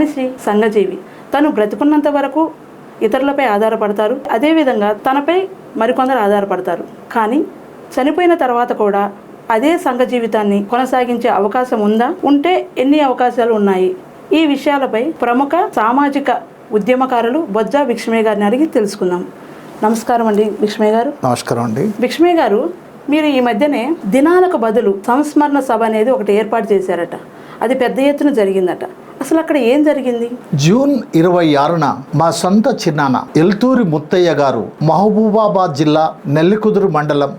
మనిషి సంఘజీవి తను బ్రతుకున్నంత వరకు ఇతరులపై ఆధారపడతారు. అదేవిధంగా తనపై మరికొందరు ఆధారపడతారు. కానీ చనిపోయిన తర్వాత కూడా అదే సంఘ జీవితాన్ని కొనసాగించే అవకాశం ఉందా? ఉంటే ఎన్ని అవకాశాలు ఉన్నాయి? ఈ విషయాలపై ప్రముఖ సామాజిక ఉద్యమకారులు బొజ్జా భిక్షమే గారిని అడిగి తెలుసుకుందాం. నమస్కారం అండి భిక్షమే గారు. నమస్కారం అండి. భిక్షమే గారు మీరు ఈ మధ్యనే దినాలకు బదులు సంస్మరణ సభ అనేది ఒకటి ఏర్పాటు చేశారట. అది పెద్ద ఎత్తున జరిగిందట. అసలు అక్కడ ఏం జరిగింది? జూన్ ఇరవై ఆరున మా సొంత చిన్నాన్న ఎల్తూరి ముత్తయ్య గారు మహబూబాబాద్ జిల్లా నెల్లికుదురు మండలం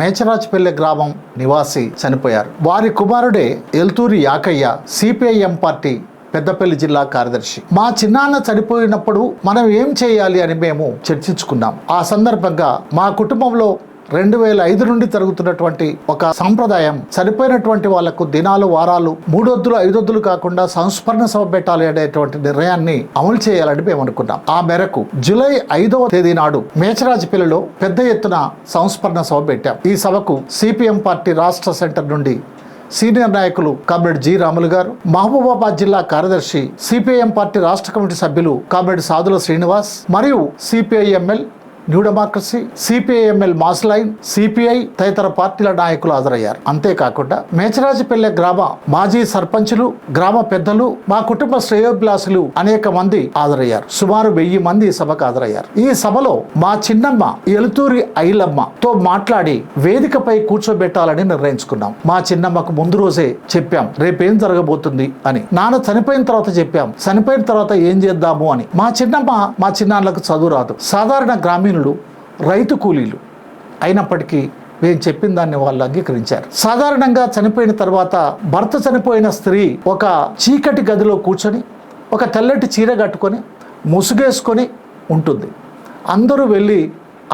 మేచరాజపల్లె గ్రామం నివాసి చనిపోయారు. వారి కుమారుడే ఎల్తూరి యాకయ్య సిపిఐఎం పార్టీ పెద్దపల్లి జిల్లా కార్యదర్శి. మా చిన్నాన్న చనిపోయినప్పుడు మనం ఏం చేయాలి అని మేము చర్చించుకున్నాం. ఆ సందర్భంగా మా కుటుంబంలో రెండు వేల ఐదు నుండి జరుగుతున్నటువంటి ఒక సాంప్రదాయం చనిపోయినటువంటి వాళ్ళకు దినాలు వారాలు మూడొద్దులు ఐదొద్దులు కాకుండా సంస్మరణ సభ పెట్టాలి అనేటువంటి నిర్ణయాన్ని అమలు చేయాలని మేము అనుకున్నాం ఆ మేరకు జూలై ఐదవ తేదీ నాడు మేచరాజపల్లిలో పెద్ద ఎత్తున సంస్మరణ సభ పెట్టాం. ఈ సభకు సిపిఎం పార్టీ రాష్ట్ర సెంటర్ నుండి సీనియర్ నాయకులు కామ్రేడ్ జి రాములు గారు మహబూబాబాద్ జిల్లా కార్యదర్శి సిపిఐఎం పార్టీ రాష్ట్ర కమిటీ సభ్యులు కామ్రేడ్ సాదుల శ్రీనివాస్ మరియు CPIML new democracy CPIML mass line CPI తదితర పార్టీల నాయకులు హాజరయ్యారు. అంతేకాకుండా మేచరాజపల్లె గ్రామ మాజీ సర్పంచులు గ్రామ పెద్దలు మా కుటుంబ శ్రేయోభిలాసులు అనేక మంది హాజరయ్యారు. సుమారు వెయ్యి మంది ఈ సభకు హాజరయ్యారు. ఈ సభలో మా చిన్నమ్మ ఎలుతూరి ఐలమ్మ తో మాట్లాడి వేదికపై కూర్చోబెట్టాలని నిర్ణయించుకున్నాం. మా చిన్నమ్మకు ముందు రోజే చెప్పాం రేపేం జరగబోతుంది అని. నాన్న చనిపోయిన తర్వాత చెప్పాం చనిపోయిన తర్వాత ఏం చేద్దాము అని. మా చిన్నమ్మ మా చిన్నాన్నలకు చదువు రాదు. సాధారణ గ్రామీణులు రైతు కూలీలు అయినప్పటికీ మేము చెప్పిన దాన్ని వాళ్ళు అంగీకరించారు. సాధారణంగా చనిపోయిన తర్వాత భర్త చనిపోయిన స్త్రీ ఒక చీకటి గదిలో కూర్చొని ఒక తెల్లటి చీర కట్టుకొని ముసుగేసుకొని ఉంటుంది. అందరూ వెళ్ళి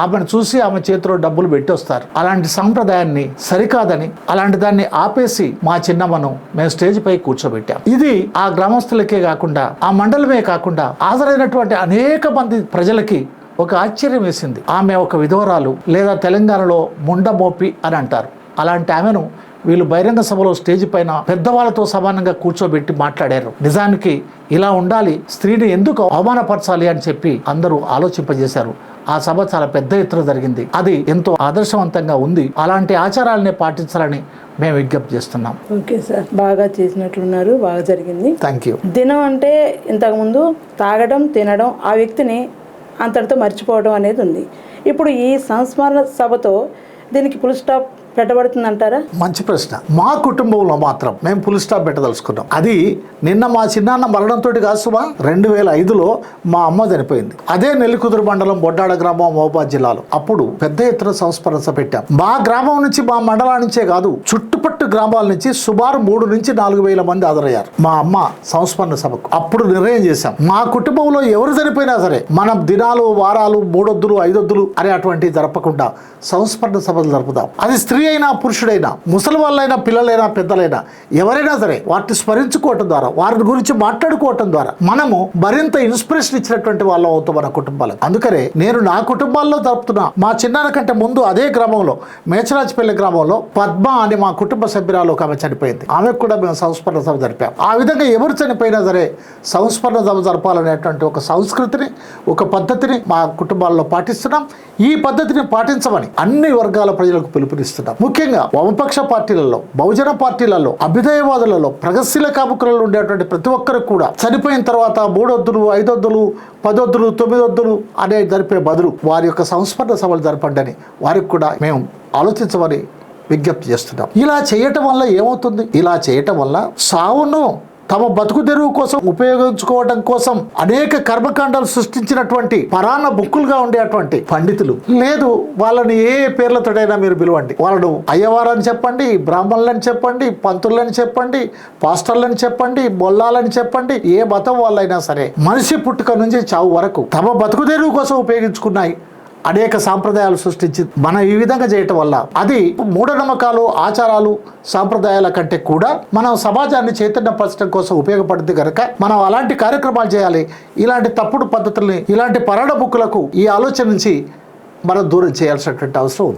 ఆమెను చూసి ఆమె చేతిలో డబ్బులు పెట్టొస్తారు. అలాంటి సంప్రదాయాన్ని సరికాదని అలాంటి దాన్ని ఆపేసి మా చిన్నమ్మను మేము స్టేజ్ పై కూర్చోబెట్టాం. ఇది ఆ గ్రామస్తులకే కాకుండా ఆ మండలమే కాకుండా హాజరైనటువంటి అనేక మంది ప్రజలకి ఒక ఆశ్చర్యం వేసింది. ఆమె ఒక విధవరాలు లేదా తెలంగాణలో ముండమోపి అని అంటారు. అలాంటి ఆమెను వీళ్ళు బహిరంగ సభలో స్టేజ్ పైన పెద్దవాళ్ళతో సమానంగా కూర్చోబెట్టి మాట్లాడారు. నిజానికి ఇలా ఉండాలి స్త్రీని ఎందుకు అవమానపరచాలి అని చెప్పి అందరూ ఆలోచింపజేశారు. ఆ సభ చాలా పెద్ద ఎత్తున జరిగింది. అది ఎంతో ఆదర్శవంతంగా ఉంది. అలాంటి ఆచారాలనే పాటించాలని మేము విజ్ఞప్తి చేస్తున్నాం. ఓకే సార్ బాగా చేసినట్లున్నారు బాగా జరిగింది. Thank you. దినం అంటే ఇంతకుముందు తాగడం తినడం ఆ వ్యక్తిని అంతటితో మర్చిపోవడం అనేది ఉంది. ఇప్పుడు ఈ సంస్మరణ సభతో దీనికి ఫుల్ స్టాప్ పెట్టబడుతుందంటారా? మంచి ప్రశ్న. మా కుటుంబంలో మాత్రం మేము ఫుల్ స్టాప్ పెట్టదలుచుకున్నాం. అది నిన్న మా చిన్నాన్న మరణంతో కాదు సుమా రెండు వేల ఐదులో మా అమ్మ చనిపోయింది. అదే నెల్లికుదురు మండలం బొడ్డాడ గ్రామం మహబాద్ జిల్లాలో. అప్పుడు పెద్ద ఎత్తున సంస్మరణ పెట్టాం. మా గ్రామం నుంచి మా మండలం నుంచే కాదు చుట్టుపట్టు గ్రామాల నుంచి సుమారు మూడు నుంచి నాలుగు వేల మంది హాజరయ్యారు. మా అమ్మ సంస్మరణ సభకు అప్పుడు నిర్ణయం చేశాం. మా కుటుంబంలో ఎవరు చనిపోయినా సరే మనం దినాలు వారాలు మూడొద్దులు ఐదొద్దులు అనే అటువంటివి జరపకుండా సంస్మరణ సభలు జరుపుదాం. అది స్త్రీ అయినా పురుషుడైనా ముసలి వాళ్ళైనా పిల్లలైనా పెద్దలైనా ఎవరైనా సరే వాటిని స్మరించుకోవటం ద్వారా వారి గురించి మాట్లాడుకోవటం ద్వారా మనము మరింత ఇన్స్పిరేషన్ ఇచ్చినటువంటి వాళ్ళం అవుతాం మన కుటుంబాలకు. అందుకనే నేను నా కుటుంబాల్లో జరుపుతున్నా మా చిన్నాన్న కంటే ముందు అదే గ్రామంలో మేచరాజపల్లి గ్రామంలో పద్మ అని మా కుటుంబ సభ్యురాలు ఒక ఆమె చనిపోయింది. ఆమెకు కూడా మేము సంస్మరణ సభ జరిపాం. ఆ విధంగా ఎవరు చనిపోయినా సరే సంస్మరణ సభ జరపాలనేటువంటి ఒక సంస్కృతిని ఒక పద్ధతిని మా కుటుంబాల్లో పాటిస్తున్నాం. ఈ పద్ధతిని పాటించమని అన్ని వర్గాల ప్రజలకు పిలుపునిస్తున్నాం. ముఖ్యంగా వామపక్ష పార్టీలలో బహుజన పార్టీలలో అభ్యుదయవాదులలో ప్రగతిశీల కాముకులలో ఉండేటువంటి ప్రతి ఒక్కరు కూడా చనిపోయిన తర్వాత మూడొద్దులు ఐదొద్దులు పదొద్దులు తొమ్మిదొద్దులు అనే జరిపే బదులు వారి యొక్క సంస్మరణ సభలు జరపండి అని వారికి కూడా మేము ఆలోచించమని విజ్ఞప్తి చేస్తున్నాం. ఇలా చేయటం వల్ల ఏమవుతుంది? ఇలా చేయటం వల్ల సావును తమ బతుకు తెరువు కోసం ఉపయోగించుకోవడం కోసం అనేక కర్మకాండాలు సృష్టించినటువంటి పరాన్న బుక్కులుగా ఉండేటువంటి పండితులు. లేదు వాళ్ళని ఏ పేర్లతోటైనా మీరు పిలవండి. వాళ్ళను అయ్యవారని చెప్పండి బ్రాహ్మణులని చెప్పండి పంతులని చెప్పండి పాస్టర్లని చెప్పండి బొల్లాలని చెప్పండి ఏ మతం వాళ్ళైనా సరే. మనిషి పుట్టుక నుంచి చావు వరకు తమ బతుకు తెరువు కోసం ఉపయోగించుకున్నాయి. అనేక సాంప్రదాయాలు సృష్టించి మనం ఈ విధంగా చేయటం వల్ల అది మూఢనమ్మకాలు ఆచారాలు సాంప్రదాయాల కంటే కూడా మనం సమాజాన్ని చైతన్యపరచడం కోసం ఉపయోగపడింది కనుక మనం అలాంటి కార్యక్రమాలు చేయాలి ఇలాంటి తప్పుడు పద్ధతుల్ని ఇలాంటి పరాణ బుక్కులకు ఈ ఆలోచన నుంచి మనం దూరం చేయాల్సినటువంటి అవసరం ఉంది.